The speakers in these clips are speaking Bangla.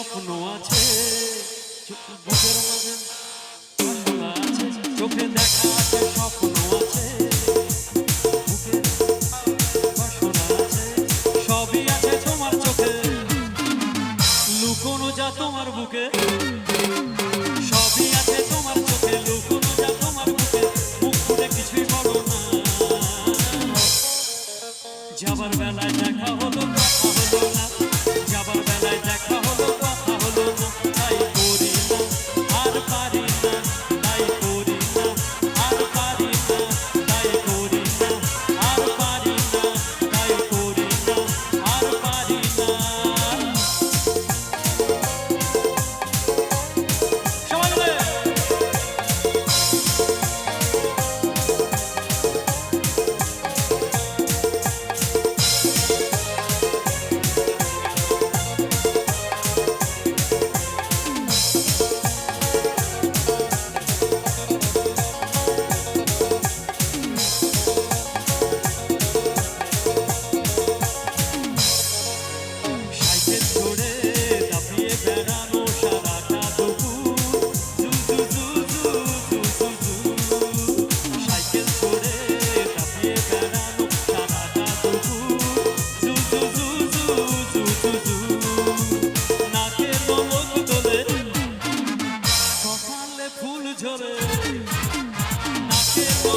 স্বপ্ন আছে বুকের মাঝে আছে, চোখে দেখা আছে, স্বপ্ন আছে আছে, সবই আছে তোমার চোখে। লুকোনো যা তোমার বুকে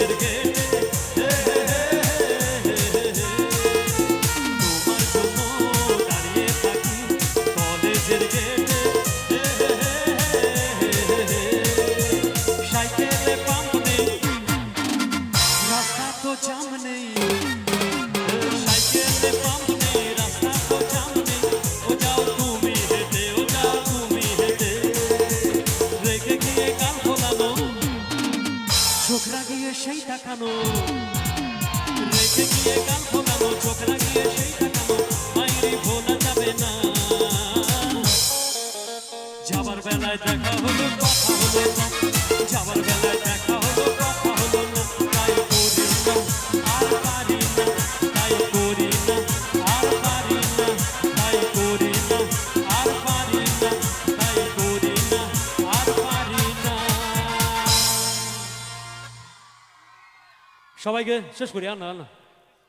it again. সেই তাকানো। রেখে গিয়ে গাল ফোকানো চোখ লাগিয়ে সেই যাবার বেলায় দেখা হলো, কথা হলো যাবার বেলায় দেখা সবাইকে শেষ করি আর না